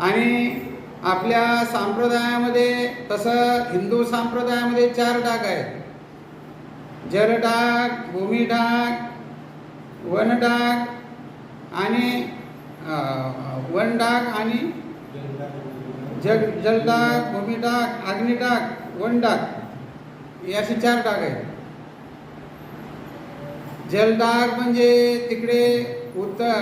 आणि आपल्या संप्रदायामध्ये तसं हिंदू संप्रदायामध्ये चार डाग आहेत. जलडाग भूमिडाग वनडाक आणि वनडाक आणि जग जलडाग भूमिडाग अग्निडाक वनडाक हे असे चार डाग आहेत. जलडाग म्हणजे तिकडे उत्तर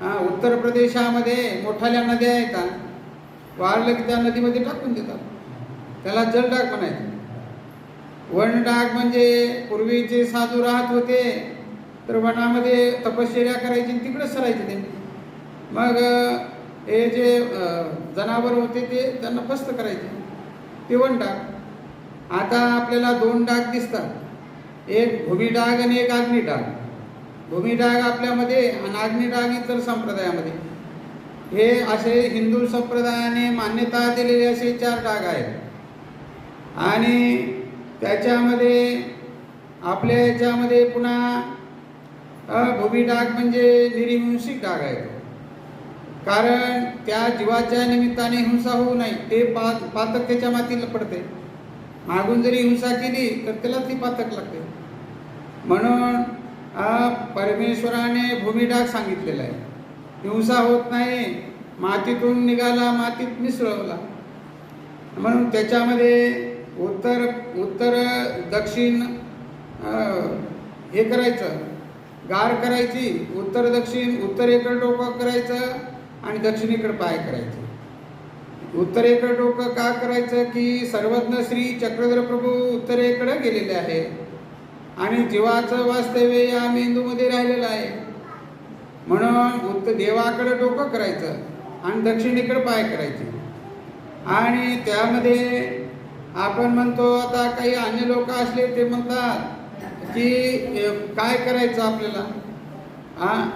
हा, उत्तर प्रदेशामध्ये मोठाल्या नद्या आहेत का? वाढलं की त्या नदीमध्ये टाकून देतात. त्याला जलडाग म्हणायचं. वनडाग म्हणजे पूर्वीचे साधू राहत होते तर वनामध्ये तपश्चर्या करायची आणि तिकडे सरायचे ते. मग हे जे जनावर होते ते त्यांना फस्त करायचे. ते वनडाग आता आपल्याला दोन डाग दिसतात. एक भूमिडाग आणि एक भूमी डाग आपल्यामध्ये आणि अग्निडाग इतर संप्रदायामध्ये. हे असे हिंदू संप्रदायाने मान्यता दिलेले असे चार डाग आहेत. आणि त्याच्यामध्ये आपल्या याच्यामध्ये पुन्हा भूमी डाग म्हणजे निर्हिंसिक डाग आहे कारण त्या जीवाच्या निमित्ताने हिंसा होऊ नये ते पा पातक त्याच्या मातीला पडते. मागून जरी हिंसा केली तर त्याला ती पातक लागते. म्हणून हा परमेश्वराने भूमिडाग सांगितलेला आहे. हिंसा होत नाही. मातीतून निघाला मातीत मिसळवला. म्हणून त्याच्यामध्ये उत्तर उत्तर दक्षिण हे करायचं. गार करायची उत्तर दक्षिण उत्तरेकडं डोकं करायचं आणि दक्षिणेकडं पाय करायचं. उत्तरेकडं डोकं का करायचं? की सर्वज्ञ श्री चक्रधर प्रभू उत्तरेकडं गेलेले आहे आणि जीवाचं वास्तव्य या मेंदूमध्ये राहिलेलं आहे. म्हणून उत्तर देवाकडे डोकं करायचं आणि दक्षिणेकडे पाय करायचे. आणि त्यामध्ये आपण म्हणतो आता काही अन्य लोक असले ते म्हणतात की काय करायचं आपल्याला? हा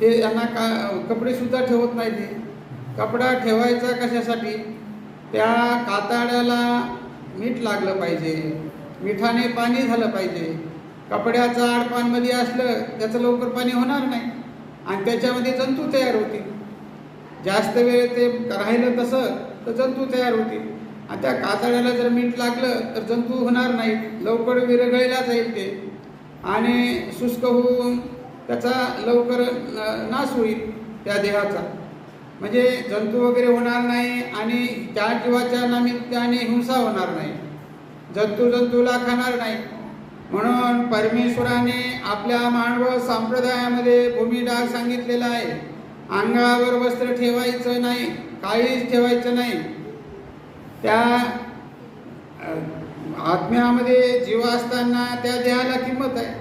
ते यांना का कपडेसुद्धा ठेवत नाही ते. कपडा ठेवायचा कशासाठी? त्या कातड्याला मीठ लागलं पाहिजे. मिठाने पाणी झालं पाहिजे. कपड्याचं आडपानमध्ये असलं त्याचं लवकर पाणी होणार नाही. आणि त्याच्यामध्ये जंतू तयार होतील. जास्त वेळ ते राहिलं तसं तर जंतू तयार होतील. आणि त्या कातड्याला जर मीठ लागलं तर जंतू होणार नाहीत. लवकर विरघळला जाईल ते. आणि शुष्क होऊन त्याचा लवकर नाश होईल त्या देहाचा. म्हणजे जंतू वगैरे होणार नाही आणि त्या जीवाच्या नामित्याने हिंसा होणार नाही. जंतू जंतूला खाणार नाही. म्हणून परमेश्वराने आपल्या मानव संप्रदायामध्ये भूमिडाग सांगितलेला आहे. अंगावर वस्त्र ठेवायचं नाही काहीच ठेवायचं नाही. त्या आत्म्यामध्ये जीव असताना त्या देहाला किंमत आहे.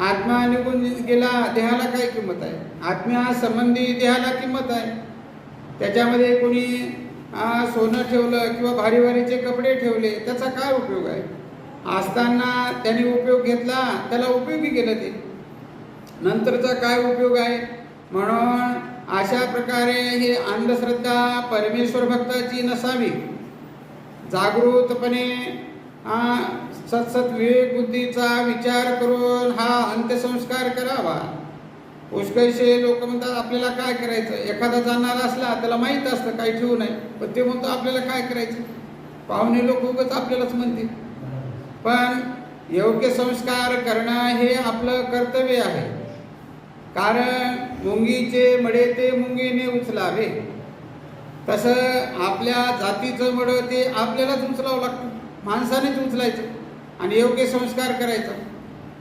आत्मा निघून गेला देहाला काय किंमत आहे? आत्म्या संबंधी देहाला किंमत आहे. त्याच्यामध्ये कोणी सोनं ठेवलं किंवा भारी भारीचे कपडे ठेवले त्याचा काय उपयोग आहे? असताना त्याने उपयोग घेतला त्याला उपयोगी केलं ते. नंतरचा काय उपयोग आहे? म्हणून अशा प्रकारे ही अंधश्रद्धा परमेश्वर भक्ताची नसावी. जागृतपणे सतसत विवेक बुद्धीचा विचार करून हा अंत्यसंस्कार करावा. पुष्कळशे लोक म्हणतात आपल्याला काय करायचं? एखादा जाणार असला त्याला माहीत असतं काही ठेवू नये. पण ते म्हणतो आपल्याला काय करायचं? पाहुणे लोक उगच आपल्यालाच म्हणतील. पण योग्य संस्कार करणं हे आपलं कर्तव्य आहे. कारण मुंगीचे मडे ते मुंगीने उचलावे. तसं आपल्या जातीचं मडं ते आपल्यालाच उचलावं लागतं. माणसानेच उचलायचं आणि योग्य संस्कार करायचा.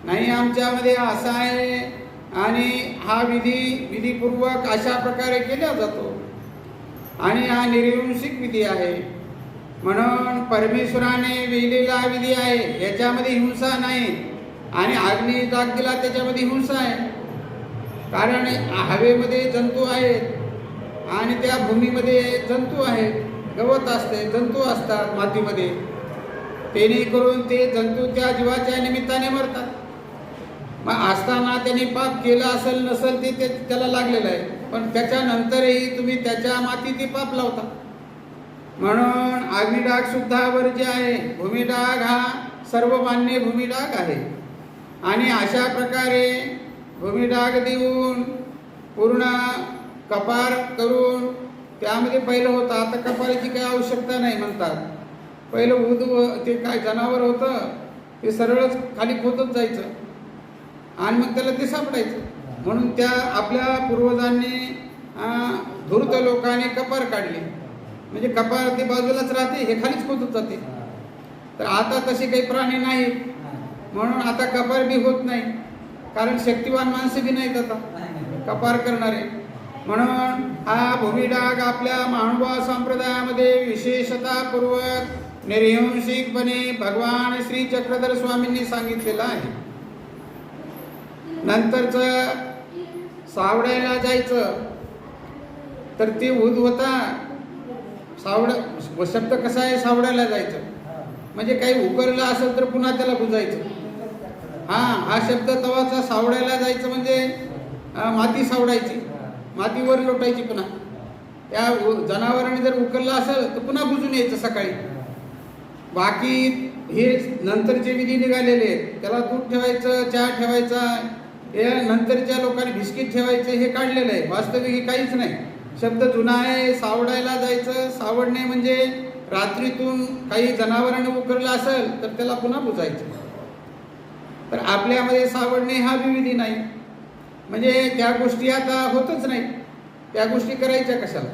नाही आमच्यामध्ये असा आहे आणि हा विधी विधीपूर्वक अशा प्रकारे केला जातो. आणि हा निर्विंशिक विधी आहे. म्हणून परमेश्वराने विहिलेला विधी आहे याच्यामध्ये हिंसा नाही. आणि अग्नी दाग दिला त्याच्यामध्ये हिंसा आहे. कारण हवेमध्ये जंतू आहेत आणि त्या भूमीमध्ये जंतू आहेत. गवत असते जंतू असतात मातीमध्ये. तेने करून ते जंतू त्या जीवाच्या निमित्ताने मरतात. मग असताना त्यांनी पाप केलं असेल नसेल ते ते त्याला लागलेलं आहे. पण त्याच्यानंतरही तुम्ही त्याच्या माती ते पाप लावता. म्हणून अग्निडाग सुद्धा जे आहे भूमिडाग हा सर्वमान्य भूमिडाग आहे. आणि अशा प्रकारे भूमिडाग देऊन पूर्ण कपार करून त्यामध्ये पहिलं होतं. आता कपाराची काही आवश्यकता नाही म्हणतात. पहिलं उद व- ते काय जनावर होतं ते सरळच खाली खोदत जायचं. आणि मग त्याला ते सापडायचं. म्हणून त्या आपल्या पूर्वजांनी धूर्त लोकांनी कपार काढली. म्हणजे कपार ती बाजूलाच राहते हे खालीच खोदत जाते. तर आता तसे काही प्राणी नाहीत म्हणून आता कपार बी होत नाही. कारण शक्तिवान माणसं बी नाहीत आता. कपार करणारे. म्हणून हा भूमिडाग आपल्या महानुभाव संप्रदायामध्ये विशेषतापूर्वक निर्हिंसिकपणे भगवान श्री चक्रधर स्वामींनी सांगितलेलं आहे. नंतरच सावडायला जायचं. तर ते उद होता सावड शब्द कसा आहे? सावडायला जायचं. म्हणजे काही उकरलं असेल तर पुन्हा त्याला बुजायचं. हा हा शब्द तवाचा सावडायला जायचं म्हणजे माती सावडायची. मातीवर लोटायची पुन्हा. त्या जनावरांनी जर उकरलं असेल तर पुन्हा बुजून यायचं सकाळी. बाकी हे नंतरचे विधी निघालेले आहेत. त्याला दूध ठेवायचं चहा ठेवायचा हे नंतरच्या लोकांनी बिस्किट ठेवायचे हे काढलेलं आहे. वास्तविक हे काहीच नाही. शब्द जुना आहे सावडायला जायचं. सावडणे म्हणजे रात्रीतून काही जनावरांनी उकरलं असेल तर त्याला पुन्हा बुजायचं. तर आपल्यामध्ये सावडणे हा विविधी नाही. म्हणजे त्या गोष्टी आता होतच नाही. त्या गोष्टी करायच्या कशाला?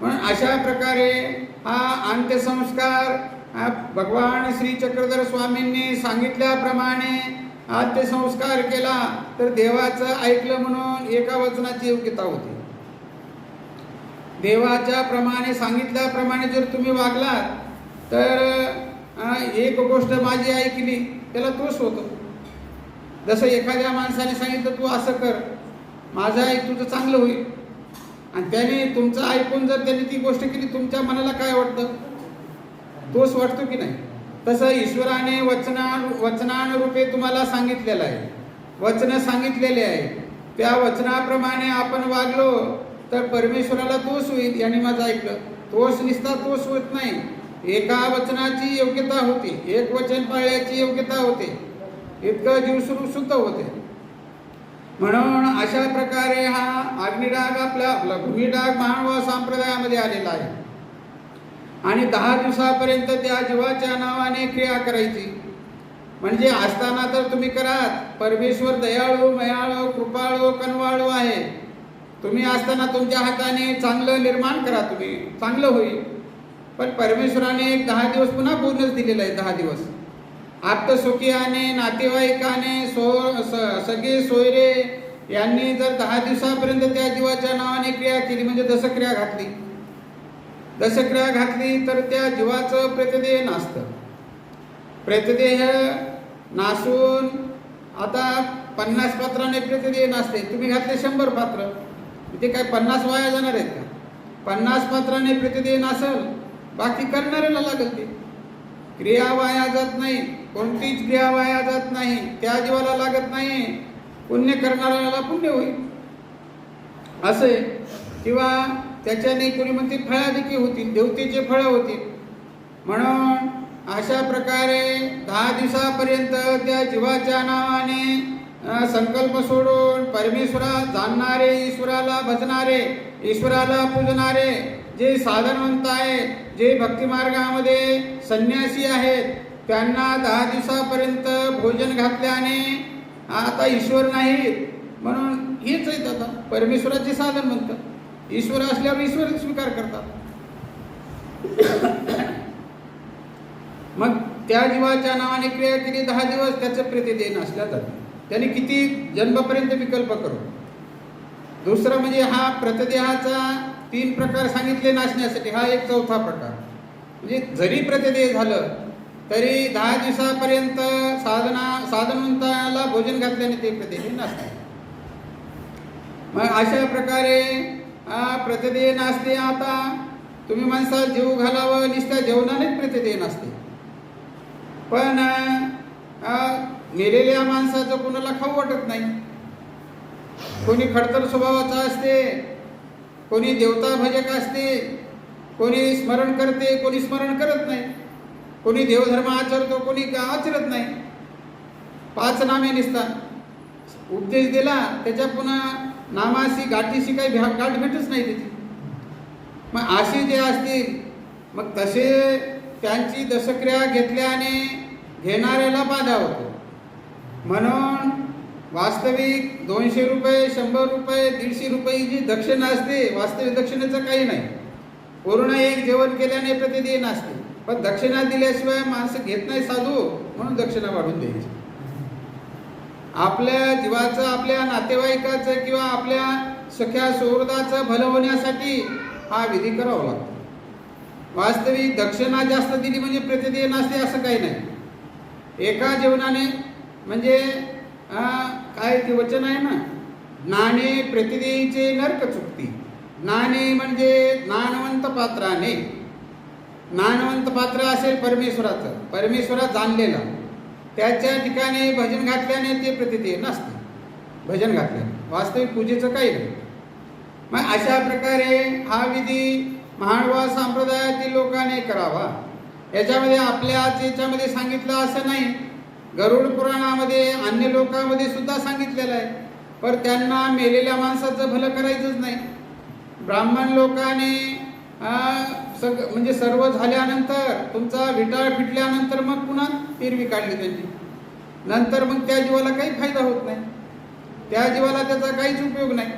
म्हणून अशा प्रकारे हा अंत्यसंस्कार भगवान श्री चक्रधर स्वामींनी सांगितल्याप्रमाणे अंत्यसंस्कार केला तर देवाचं ऐकलं म्हणून एका वचनाची योग्यता होती. देवाच्या प्रमाणे सांगितल्याप्रमाणे जर तुम्ही वागलात तर एक गोष्ट माझी ऐकली त्याला तोच होतो. जसं एखाद्या माणसाने सांगितलं तू असं कर माझं ऐक तुझं चांगलं होईल. आणि त्याने तुमचं ऐकून जर त्याने ती गोष्ट केली तुमच्या मनाला काय वाटतं? तोच वाटतो की नाही? तसं ईश्वराने वचना वचनानुरूपे तुम्हाला सांगितलेलं आहे. वचनं सांगितलेले आहे. त्या वचनाप्रमाणे आपण वागलो तर परमेश्वराला तोच होईल याने माझं ऐकलं. तोच निसता तोच होत नाही. एका वचनाची योग्यता होती. एक वचन पाळण्याची योग्यता होते. इतकं जीव सुरू शुद्ध होते. म्हणून अशा प्रकारे हा अग्निडाग आपला आपला भूमिडाग मानव संप्रदायामध्ये आलेला आहे. आणि दहा दिवसापर्यंत त्या जीवाच्या नावाने क्रिया करायची. म्हणजे असताना तर तुम्ही करात परमेश्वर दयाळू मयाळू कृपाळू कनवाळू आहे. तुम्ही असताना तुमच्या हाताने चांगलं निर्माण करा तुम्ही चांगलं होईल. पण परमेश्वराने एक दहा दिवस पुन्हा पूर्णच दिलेला आहे दहा दिवस. आप्तसुखियाने नातेवाईकाने सो स- सगळे सोयरे यांनी जर दहा दिवसापर्यंत त्या जीवाच्या नावाने क्रिया केली म्हणजे दसक्रिया घातली दशक्रिया घातली तर त्या जीवाचं प्रतिदेह नासतं. प्रतिदेह नासून आता पन्नास पात्राने प्रतिदेह नासते. तुम्ही घातले शंभर पात्र. ते काय पन्नास वाया जाणार आहेत का? पन्नास पात्राने प्रतिदेह नासल बाकी करणाऱ्याला लागल ते. क्रिया वाया जात नाही कोणतीच क्रिया वाया जात नाही त्या जीवाला लागत नाही पुण्य करणाऱ्याला पुण्य होईल. असे किंवा त्याच्याने कोणी म्हणते फळाधिकी होतील देवतेचे फळं होतील. म्हणून अशा प्रकारे दहा दिवसापर्यंत त्या जीवाच्या नावाने संकल्प सोडून परमेश्वरा जाणणारे ईश्वराला भजणारे ईश्वराला पूजणारे जे साधनवंत आहे जे भक्तिमार्गामध्ये संन्यासी आहेत त्यांना दहा दिवसापर्यंत भोजन घातल्याने आता ईश्वर नाहीत. म्हणून हेच आहेत आता परमेश्वराचे साधन म्हणतात ईश्वर असल्यावर ईश्वर स्वीकार करतात. मग त्या जीवाच्या नावाने क्रिया केली दहा दिवस त्याचं प्रतिदेन असल्या जाते त्याने किती जन्मपर्यंत विकल्प करू दुसरं म्हणजे हा प्रतिदेहाचा तीन प्रकार सांगितले नाचण्यासाठी हा एक चौथा प्रकार. म्हणजे जरी प्रतिदेह झालं तरी दहा दिवसापर्यंत साधना साधनवंताला भोजन घातल्याने ते प्रतिदेह नाचते मग अशा प्रकारे आ, प्रतिदेह आता. तुम्ही माणसाला जीव घालावं निसत्या जेवणानेच प्रतिदेह असते पण आ, मेलेल्या माणसाचं कोणाला खाऊ वाटत नाही. कोणी खडतर स्वभावाचा असते कोणी देवता भजक असते कोणी स्मरण करते कोणी स्मरण करत नाही. कोणी देवधर्म आचरतो कोणी का- आचरत नाही. पाच नामे निसतात उपदेश दिला त्याच्या पुन्हा नामाशी गाठीशी काही भ्या- गाठ भेटच नाही त्याची मग अशी जे असतील मग तसे त्यांची दशक्रिया घेतल्याने घेणाऱ्याला बाधा होतो. म्हणून वास्तविक दोनशे रुपये शंभर रुपये दीडशे रुपये जी दक्षिणा असते वास्तविक दक्षिणेचं काही नाही. पूर्ण एक जेवण केल्याने प्रतिदिन असते. पण दक्षिणा दिल्याशिवाय माणसं घेत नाही साधू म्हणून दक्षिणा वाढून द्यायची. आपल्या जीवाचं आपल्या नातेवाईकाचं किंवा आपल्या सख्या सुहृदाचं भलं होण्यासाठी हा विधी करावा लागतो. वास्तविक दक्षिणा जास्त दिली म्हणजे प्रतिदेय नसते असं काही नाही. एका जेवणाने म्हणजे काय ते वचन आहे ना? नाणे प्रतिदेयीचे नर्क चुकती. नाणे म्हणजे नाणवंत पात्राने. नाणवंत पात्र असेल परमेश्वराचं. परमेश्वरात जाणलेलं. त्याच्या ठिकाणी भजन घातल्याने ते प्रतिती नसते. भजन घातल्याने. वास्तविक पूजेचं काही नाही. मग अशा प्रकारे हा विधी महाडवा संप्रदायातील लोकांनी करावा. याच्यामध्ये आपल्याच याच्यामध्ये सांगितलं असं नाही. गरुड पुराणामध्ये अन्य लोकांमध्ये सुद्धा सांगितलेलं आहे. पर त्यांना मेलेल्या माणसाचं भलं करायचंच नाही. ब्राह्मण लोकांनी सग म्हणजे सर्व झाल्यानंतर तुमचा विटाळ फिटल्यानंतर मग पुन्हा हिरवी काढली त्यांनी नंतर मग त्या जीवाला काही फायदा होत नाही. त्या जीवाला त्याचा काहीच उपयोग नाही.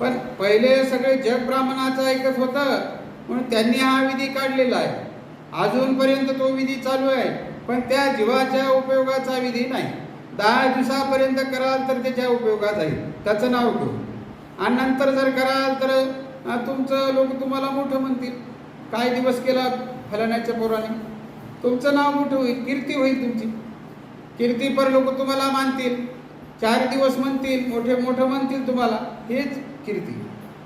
पण पहिले सगळे जग ब्राह्मणाचं ऐकत होतं म्हणून त्यांनी हा विधी काढलेला आहे. अजूनपर्यंत तो विधी चालू आहे पण त्या जीवाच्या उपयोगाचा विधी नाही. दहा दिवसापर्यंत कराल तर त्याच्या उपयोगात आहे. त्याचं नाव घेऊ. आणि नंतर जर कराल तर तुमचं लोक तुम्हाला मोठं म्हणतील. काय दिवस केला फलाण्याच्या पोराने? तुमचं नाव मोठं होईल कीर्ती होईल तुमची. कीर्तीपर लोक तुम्हाला मानतील चार दिवस म्हणतील मोठे मोठं म्हणतील तुम्हाला हेच कीर्ती.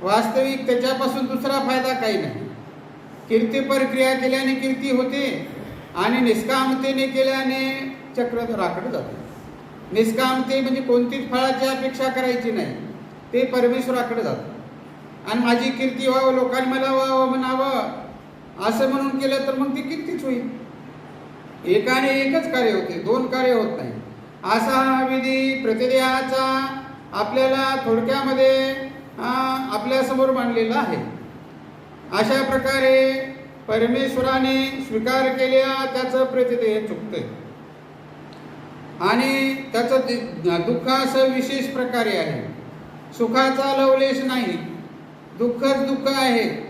वास्तविक त्याच्यापासून दुसरा फायदा काही नाही. कीर्तीपर क्रिया केल्याने कीर्ती होते आणि निष्कामतेने केल्याने चक्र राखड जाते. निष्कामते म्हणजे कोणतीच फळाची अपेक्षा करायची नाही ते परमेश्वराकडे जातं. आणि माझी कीर्ती व्हावं लोकांनी मला व्हावं म्हणावं असं म्हणून केलं तर मग ती कितीच होईल? एकाने एकच कार्य होते दोन कार्य होत नाही. असा विधी प्रतिदेहाचा आपल्याला थोडक्यामध्ये आपल्यासमोर मांडलेला आहे. अशा प्रकारे परमेश्वराने स्वीकार केल्या त्याचं प्रतिदेह चुकतंय. आणि त्याचं दि- दुःख असं विशेष प्रकारे आहे. सुखाचा लवलेश नाही. दुःखच दुःख आहे.